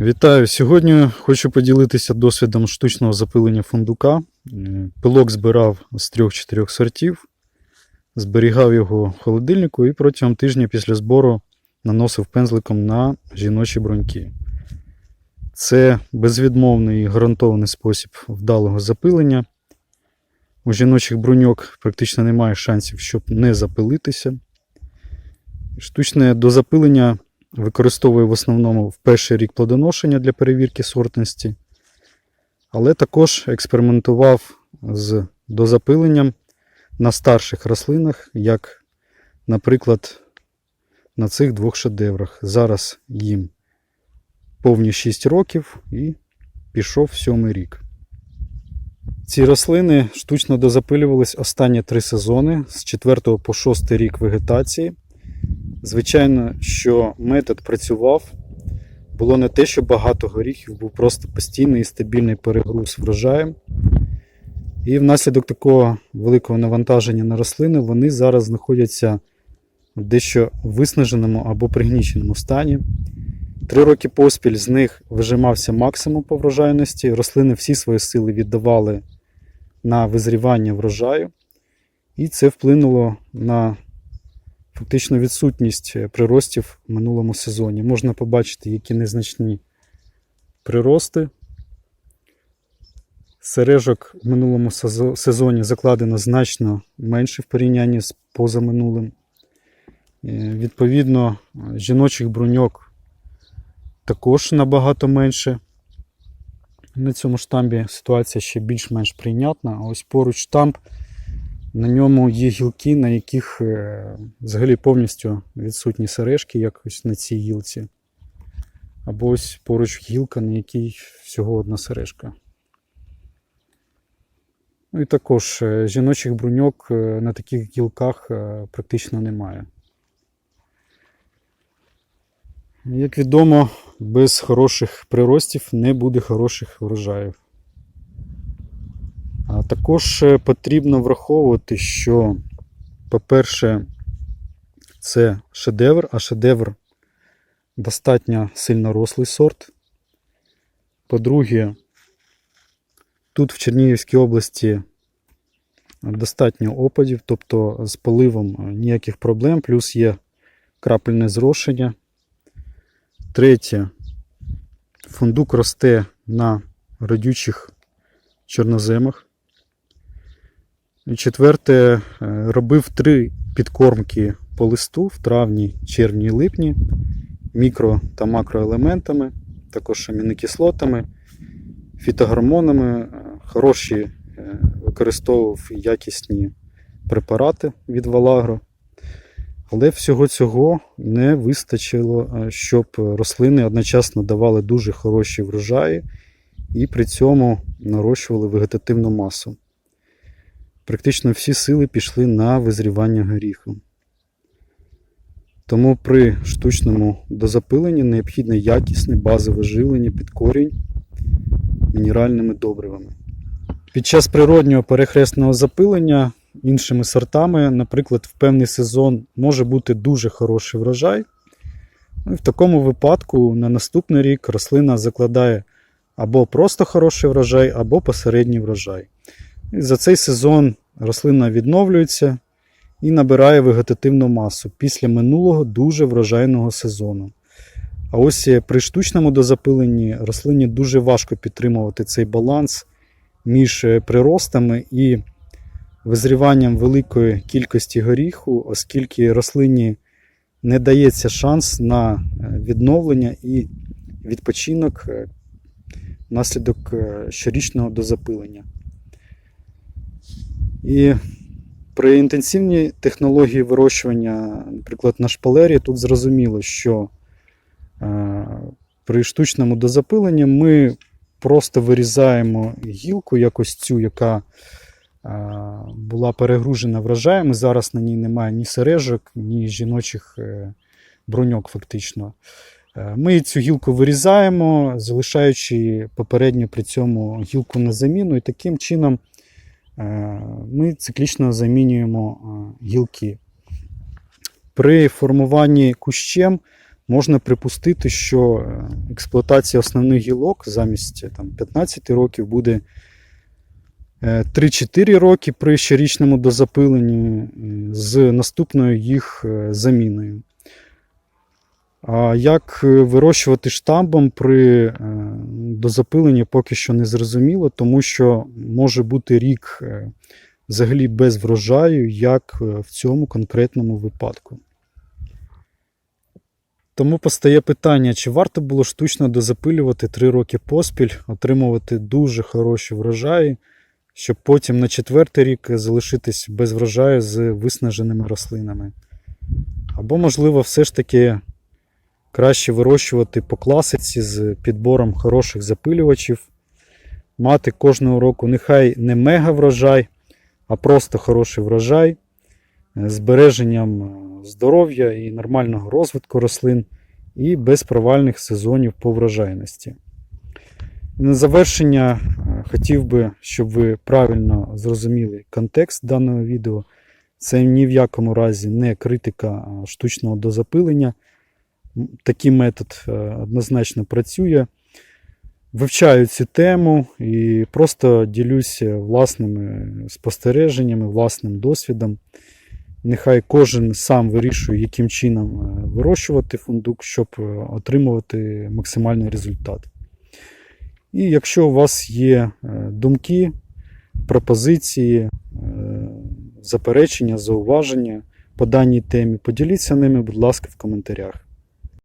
Вітаю! Сьогодні хочу поділитися досвідом штучного запилення фундука. Е, Пилок збирав з 3-4 сортів, зберігав його в холодильнику і протягом тижня після збору наносив пензликом на жіночі бруньки. Це безвідмовний і гарантований спосіб вдалого запилення. У жіночих бруньок практично немає шансів, щоб не запилитися. Штучне дозапилення використовую в основному в перший рік плодоношення для перевірки сортності, але також експериментував з дозапиленням на старших рослинах, як, наприклад, на цих двох шедеврах. Зараз їм повні 6 років і пішов сьомий рік. Ці рослини штучно дозапилювались останні три сезони з 4 по 6 рік вегетації. Звичайно, що метод працював. Було не те, що багато горіхів, був просто постійний і стабільний перегруз врожаєм. І внаслідок такого великого навантаження на рослини вони зараз знаходяться в дещо виснаженому або пригніченому стані. Три роки поспіль з них вижимався максимум по врожайності. Рослини всі свої сили віддавали на визрівання врожаю, і це вплинуло на фактично відсутність приростів в минулому сезоні. Можна побачити, які незначні прирости. Сережок в минулому сезоні закладено значно менше в порівнянні з позаминулим. Е, Відповідно, жіночих бруньок також набагато менше. На цьому штамбі ситуація ще більш-менш прийнятна. Ось поруч штамп, на ньому є гілки, на яких е, взагалі повністю відсутні сережки, як ось на цій гілці. Або ось поруч гілка, на якій всього одна сережка. Ну і також е, жіночих бруньок е, на таких гілках практично немає. Як відомо, без хороших приростів не буде хороших врожаїв. Також е, потрібно враховувати, що, по-перше, це шедевр, а шедевр достатньо сильно рослий сорт. По-друге, тут в Чернігівській області достатньо опадів, тобто з поливом е, ніяких проблем, плюс є крапельне зрошення. Третє, фундук росте на родючих чорноземах. Четверте, е, робив три підкормки по листу в травні, червні і липні мікро та макроелементами, також амінокислотами, фітогормонами, е, хороші е, використовував якісні препарати від Валагро. Але всього цього не вистачило, щоб рослини одночасно давали дуже хороші врожаї і при цьому нарощували вегетативну масу. Практично всі сили пішли на визрівання горіху. Тому при штучному дозапиленні необхідне якісне базове живлення під корінь мінеральними добривами. Під час природнього перехресного запилення іншими сортами, наприклад, в певний сезон може бути дуже хороший врожай. Ну, в такому випадку на наступний рік рослина закладає або просто хороший врожай, або посередній врожай. За цей сезон рослина відновлюється і набирає вегетативну масу після минулого дуже врожайного сезону. А ось при штучному дозапиленні рослині дуже важко підтримувати цей баланс між е, приростами і визріванням великої кількості горіху, оскільки рослині не дається шанс на е, відновлення і відпочинок внаслідок е, щорічного дозапилення. І при інтенсивній технології вирощування, наприклад, на шпалері, тут зрозуміло, що е, при штучному дозапиленні ми просто вирізаємо гілку, якось цю, яка е, була перегружена врожаєм. і Зараз на ній немає ні сережок, ні жіночих е, броньок, фактично. Ми цю гілку вирізаємо, залишаючи попередньо при цьому гілку на заміну, і таким чином ми циклічно замінюємо е, гілки. При формуванні кущем можна припустити, що е, експлуатація основних гілок замість е, там, 15 років буде е, 3-4 роки при щорічному дозапиленні е, з наступною їх е, заміною. А як е, вирощувати штамбом при е, дозапиленні поки що не зрозуміло, тому що може бути рік е, взагалі без врожаю, як е, в цьому конкретному випадку. Тому постає питання, чи варто було штучно дозапилювати 3 роки поспіль, отримувати дуже хороші врожаї, щоб потім на четвертий рік залишитись без врожаю з виснаженими рослинами. Або, можливо, все ж таки краще вирощувати по класиці з підбором хороших запилювачів, мати кожного року нехай не мега врожай, а просто хороший врожай е, збереженням е, здоров'я і нормального розвитку рослин, і без провальних сезонів по врожайності. На завершення е, хотів би, щоб ви правильно зрозуміли контекст даного відео. Це ні в якому разі не критика штучного дозапилення. Такий метод е, однозначно працює. Вивчаю цю тему і просто ділюся власними спостереженнями, власним досвідом. Нехай кожен сам вирішує, яким чином е, вирощувати фундук, щоб е, отримувати максимальний результат. І якщо у вас є думки, пропозиції, заперечення, зауваження по даній темі, поділіться ними, будь ласка, в коментарях.